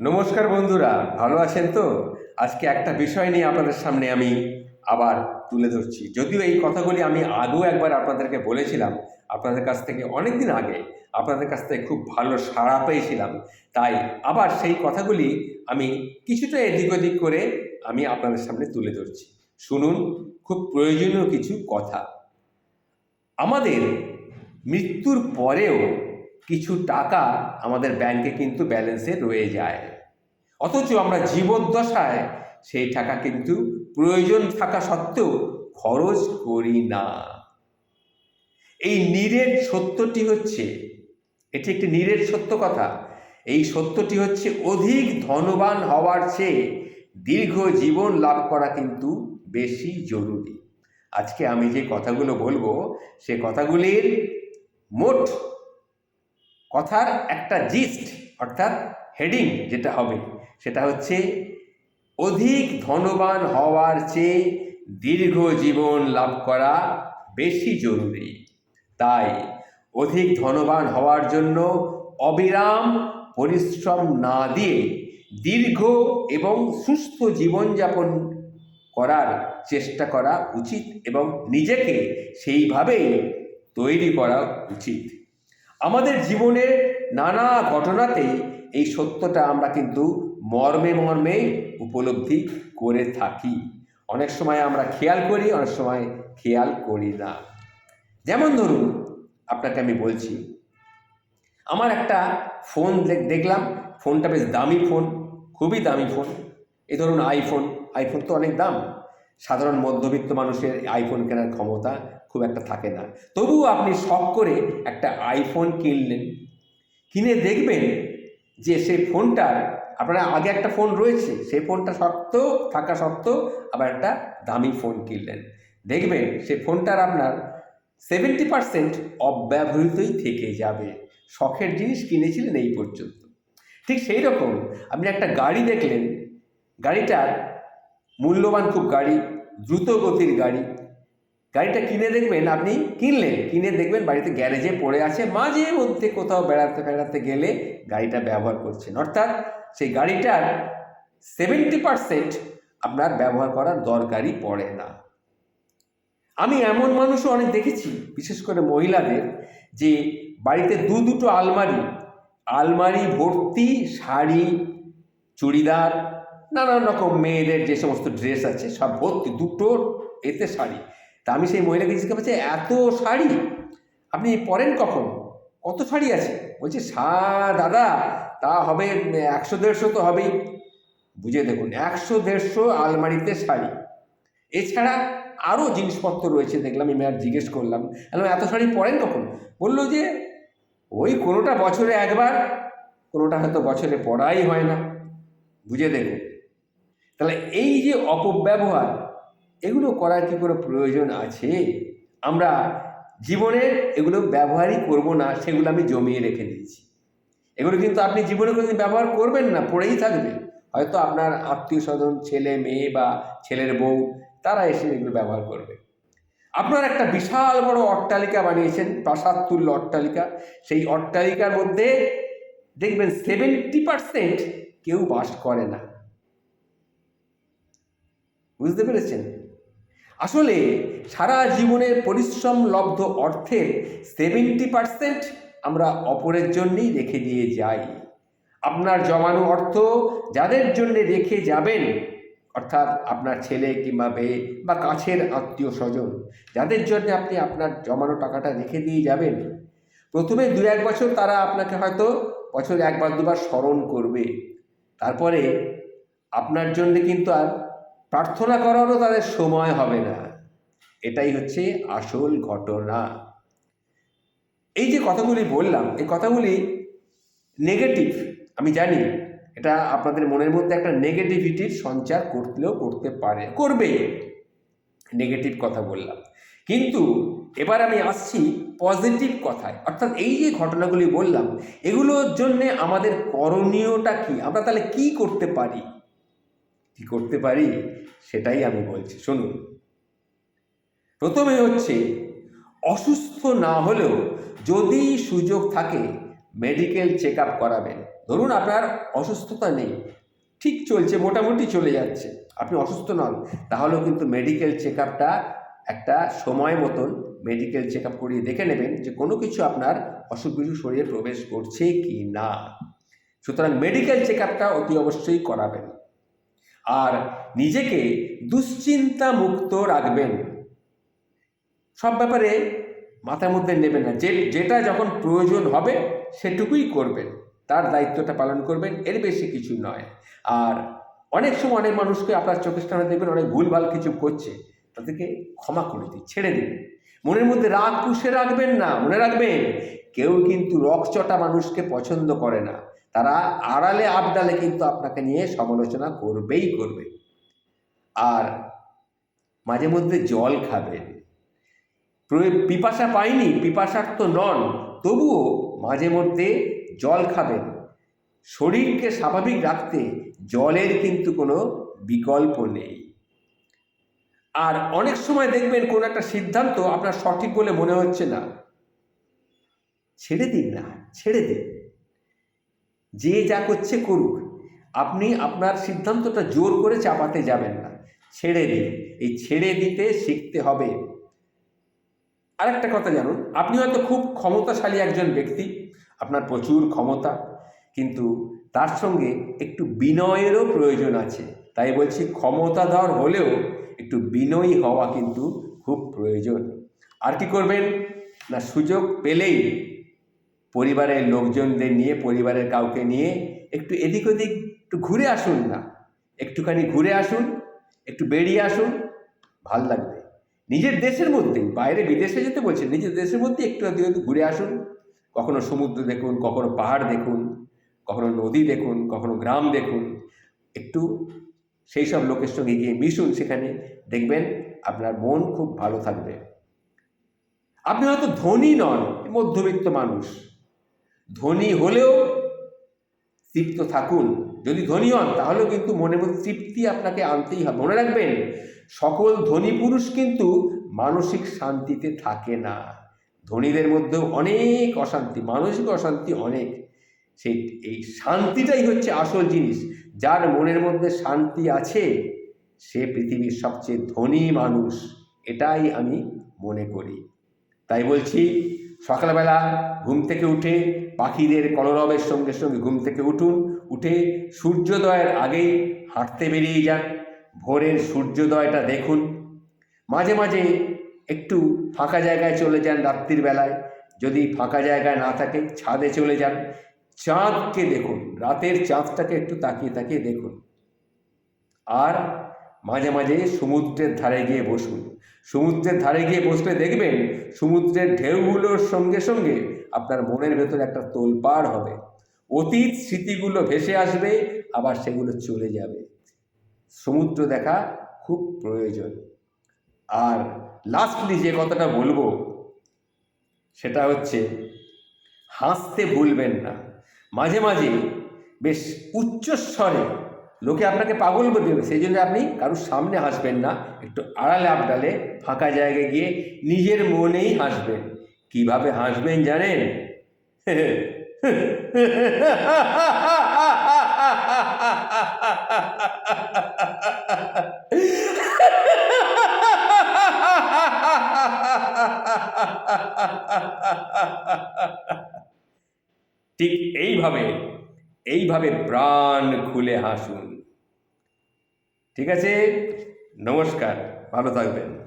নমস্কার বন্ধুরা, ভালো আছেন তো? আজকে একটা বিষয় নিয়ে আপনাদের সামনে আমি আবার তুলে ধরছি। যদিও এই কথাগুলি আমি আগেও একবার আপনাদেরকে বলেছিলাম, আপনাদের কাছ থেকে অনেক দিন আগে, আপনাদের কাছ থেকে খুব ভালো সাড়া পেয়েছিলাম। তাই আবার সেই কথাগুলি আমি কিছুটা এদিক ওদিক করে আমি আপনাদের সামনে তুলে ধরছি। শুনুন, খুব প্রয়োজনীয় কিছু কথা। আমাদের মৃত্যুর পরেও কিছু টাকা আমাদের ব্যাংকে কিন্তু ব্যালেন্সে রয়ে যায়। অথচ আমরা জীবদ্দশায় সেই টাকা কিন্তু প্রয়োজন থাকা সত্ত্বেও খরচ করি না। এই নিরেট সত্যটি হচ্ছে, এটি একটি নিরেট সত্য কথা, এই সত্যটি হচ্ছে অধিক ধনবান হওয়ার চেয়ে দীর্ঘ জীবন লাভ করা কিন্তু বেশি জরুরি। আজকে আমি যে কথাগুলো বলব, সে কথাগুলির মোট কথার একটা জিস্ট অর্থাৎ হেডিং যেটা হবে, সেটা হচ্ছে অধিক ধনবান হওয়ার চেয়ে দীর্ঘ জীবন লাভ করা বেশি জরুরি। তাই অধিক ধনবান হওয়ার জন্য অবিরাম পরিশ্রম না দিয়ে দীর্ঘ এবং সুস্থ জীবনযাপন করার চেষ্টা করা উচিত এবং নিজেকে সেইভাবেই তৈরি করা উচিত। আমাদের জীবনের নানা ঘটনাতে এই সত্যটা আমরা কিন্তু মর্মে মর্মে উপলব্ধি করে থাকি। অনেক সময় আমরা খেয়াল করি, অনেক সময় খেয়াল করি না। যেমন ধরুন, আপনাকে আমি বলছি, আমার একটা ফোন দেখ- দেখলাম, ফোনটা বেশ দামি ফোন, খুবই দামি ফোন। এই ধরুন আইফোন আইফোন তো অনেক দাম। সাধারণ মধ্যবিত্ত মানুষের আইফোন কেনার ক্ষমতা খুব একটা থাকে না। তবুও আপনি শখ করে একটা আইফোন কিনলেন, কিনে দেখবেন যে সেই ফোনটার আপনার আগে একটা ফোন রয়েছে, সেই ফোনটা সত্ত্বেও, থাকা সত্ত্বেও আবার একটা দামি ফোন কিনলেন। দেখবেন সেই ফোনটার আপনার সেভেন্টি পারসেন্ট অব্যবহৃতই থেকে যাবে। শখের জিনিস কিনেছিলেন এই পর্যন্ত। ঠিক সেই রকম আপনি একটা গাড়ি দেখলেন, গাড়িটার মূল্যবান খুব গাড়ি, দ্রুত গতির গাড়ি। গাড়িটা কিনে দেখবেন, আপনি কিনলেন, কিনে দেখবেন বাড়িতে গ্যারেজে পড়ে আছে, মাঝে মধ্যে কোথাও বেড়াতে বেড়াতে গেলে গাড়িটা ব্যবহার করছেন। অর্থাৎ সেই গাড়িটার সেভেন্টি পারসেন্ট আপনার ব্যবহার করার দরকারই পড়ে না। আমি এমন মানুষও অনেক দেখেছি, বিশেষ করে মহিলাদের, যে বাড়িতে দু দুটো আলমারি আলমারি, ভর্তি, শাড়ি, চুড়িদার নানান রকম মেয়েদের যে সমস্ত ড্রেস আছে, সব ভর্তি, দুটো এতে শাড়ি। তা আমি সেই মহিলাকে জিজ্ঞাসা করছি এত শাড়ি? আপনি পরেন কখন? কত শাড়ি আছে? বলছে সা দাদা, তা হবে, একশো দেড়শো তো হবেই। বুঝে দেখুন, একশো দেড়শো আলমারিতে শাড়ি। এছাড়া আরও জিনিসপত্র রয়েছে, দেখলাম, আমি আর জিজ্ঞেস করলাম। এত শাড়ি পরেন কখন? বলল যে, ওই কোনোটা বছরে একবার, কোনোটা হয়তো বছরে পড়াই হয় না। বুঝে দেখুন তাহলে এই যে অপব্যবহার, এগুলো করার কি কোনো প্রয়োজন আছে? আমরা জীবনে এগুলো ব্যবহারই করব না, সেগুলো আমি জমিয়ে রেখে দিয়েছি। এগুলো কিন্তু আপনি জীবনে কোনোদিন ব্যবহার করবেন না, পড়েই থাকবে হয়তো আপনার আত্মীয় স্বজন, ছেলে, মেয়ে বা ছেলের বউ, তারা এসে এগুলো ব্যবহার করবে। আপনার একটা বিশাল বড় অট্টালিকা বানিয়েছেন প্রাসাদ তুল্য অট্টালিকা। সেই অট্টালিকার মধ্যে দেখবেন সেভেন্টি পারসেন্ট কেউ বাস করে না। বুঝতে পেরেছেন? আসলে সারা জীবনের পরিশ্রম লব্ধ অর্থের সেভেন্টি পারসেন্ট আমরা অপরের জন্যেই রেখে দিয়ে যাই। আপনার জমানো অর্থ যাদের জন্যে রেখে যাবেন, অর্থাৎ আপনার ছেলে কিংবা মেয়ে বা কাছের আত্মীয় স্বজন, যাদের জন্য আপনি আপনার জমানো টাকাটা রেখে দিয়ে যাবেন, প্রথমে দু এক বছর তারা আপনাকে হয়তো বছরে একবার দুবার স্মরণ করবে। তারপরে আপনার জন্য কিন্তু আর প্রার্থনা করারও তাদের সময় হবে না। এটাই হচ্ছে আসল ঘটনা। এই যে কথাগুলি বললাম, এই কথাগুলি নেগেটিভ আমি জানি এটা আপনাদের মনের মধ্যে একটা নেগেটিভিটির সঞ্চার করলেও করতে পারে করবে নেগেটিভ কথা বললাম। কিন্তু এবার আমি আসছি পজিটিভ কথায়। অর্থাৎ এই যে ঘটনাগুলি বললাম, এগুলোর জন্যে আমাদের করণীয়টা কি? আমরা তাহলে কি করতে পারি? কি করতে পারি সেটাই আমি বলছি। শুনুন, প্রথমে হচ্ছে অসুস্থ না হলেও যদি সুযোগ থাকে মেডিকেল চেক আপ করাবেন। ধরুন আপনার অসুস্থতা নেই, ঠিক চলছে, মোটামুটি চলে যাচ্ছে, আপনি অসুস্থ নন, তাহলেও কিন্তু মেডিকেল চেক আপটা একটা সময় মতন মেডিকেল চেক আপ করিয়ে দেখে নেবেন যে কোনো কিছু আপনার অসুখ বিসুখ শরীরে প্রবেশ করছে কি না। সুতরাং মেডিকেল চেক আপটা অতি অবশ্যই করাবেন। আর নিজেকে দুশ্চিন্তা মুক্ত রাখবেন। সব ব্যাপারে মাথার মধ্যে নেবেন না। যে, যেটা যখন প্রয়োজন হবে সেটুকুই করবেন। তার দায়িত্বটা পালন করবেন, এর বেশি কিছু নয়। আর অনেক সময় অনেক মানুষকে আপনার চোখের সামনে দেখবেন অনেক ভুলভাল কিছু করছে, তাদেরকে ক্ষমা করে দিন, ছেড়ে দিন। মনের মধ্যে রাগ পুষে রাখবেন না, মনে রাখবেন, কেউ কিন্তু রকচটা মানুষকে পছন্দ করে না। তারা আড়ালে আবডালে কিন্তু আপনাকে নিয়ে সমালোচনা করবেই করবে। আর মাঝে মধ্যে জল খাবেন পিপাসা পাইনি পিপাসার্থ নন, তবুও মাঝে মধ্যে জল খাবেন। শরীরকে স্বাভাবিক রাখতে জলের কিন্তু কোনো বিকল্প নেই। আর অনেক সময় দেখবেন কোনো একটা সিদ্ধান্ত আপনার সঠিক বলে মনে হচ্ছে না। ছেড়ে দিন না, ছেড়ে দিন। যে যা করছে করুক, আপনি আপনার সিদ্ধান্তটা জোর করে চাপাতে যাবেন না। ছেড়ে দিন। এই ছেড়ে দিতে শিখতে হবে। আরেকটা কথা জানুন, আপনি হয়তো খুব ক্ষমতাশালী একজন ব্যক্তি, আপনার প্রচুর ক্ষমতা, কিন্তু তার সঙ্গে একটু বিনয়েরও প্রয়োজন আছে। তাই বলছি ক্ষমতাধর হলেও একটু বিনয়ী হওয়া কিন্তু খুব প্রয়োজন। আর কি করবেন? না সুযোগ পেলেই পরিবারের লোকজনদের নিয়ে, পরিবারের কাউকে নিয়ে একটু এদিক ওদিক একটু ঘুরে আসুন না। একটুখানি ঘুরে আসুন, একটু বেরিয়ে আসুন, ভালো লাগবে। নিজের দেশের মধ্যেই, বাইরে বিদেশে যেতে বলছেন, নিজের দেশের মধ্যে একটু ওদিক ঘুরে আসুন। কখনো সমুদ্র দেখুন, কখনো পাহাড় দেখুন, কখনো নদী দেখুন, কখনো গ্রাম দেখুন। একটু সেই সব লোকের সঙ্গে গিয়ে মিশুন সেখানে, দেখবেন আপনার মন খুব ভালো থাকবে। আপনি হয়তো ধনী নন, মধ্যবিত্ত মানুষ। ধনী হলেও তৃপ্ত থাকুন। যদি ধনী হন, তাহলেও কিন্তু মনের মধ্যে তৃপ্তি আপনাকে আনতেই হবে। মনে রাখবেন, সকল ধনী পুরুষ কিন্তু মানসিক শান্তিতে থাকে না। ধনীদের মধ্যেও অনেক অশান্তি, মানসিক অশান্তি অনেক। সেই, এই শান্তিটাই হচ্ছে আসল জিনিস। যার মনের মধ্যে শান্তি আছে, সে পৃথিবীর সবচেয়ে ধনী মানুষ। এটাই আমি মনে করি। তাই বলছি সকালবেলা ঘুম থেকে উঠে পাখিদের কলরবের সঙ্গে সঙ্গে ঘুম থেকে উঠুন, উঠে সূর্যোদয়ের আগেই হাঁটতে বেরিয়ে যান, ভোরের সূর্যোদয়টা দেখুন। মাঝে মাঝে একটু ফাঁকা জায়গায় চলে যান রাত্রির বেলায়, যদি ফাঁকা জায়গায় না থাকে ছাদে চলে যান, চাঁদকে দেখুন, রাতের চাঁদটাকে একটু তাকিয়ে তাকিয়ে দেখুন। আর মাঝে মাঝে সমুদ্রের ধারে গিয়ে বসুন সমুদ্রের ধারে গিয়ে বসলে দেখবেন সমুদ্রের ঢেউগুলোর সঙ্গে সঙ্গে আপনার মনের ভেতরে একটা তোলপাড় হবে। অতীত স্মৃতিগুলো ভেসে আসবে, আবার সেগুলো চলে যাবে। সমুদ্র দেখা খুব প্রয়োজন। আর লাস্টলি যে কথাটা বলব, সেটা হচ্ছে হাসতে ভুলবেন না। মাঝে মাঝে বেশ উচ্চস্বরে লোকে আপনাকে পাগল বলবে, সেই জন্য আপনি কারোর সামনে হাসবেন না, একটু আড়ালে আবডালে ফাঁকা জায়গায় গিয়ে নিজের মনেই হাসবেন। কীভাবে হাসবেন জানেন? ঠিক এইভাবে এইভাবে প্রাণ খুলে হাসুন। ঠিক আছে? নমস্কার ভালো থাকবেন।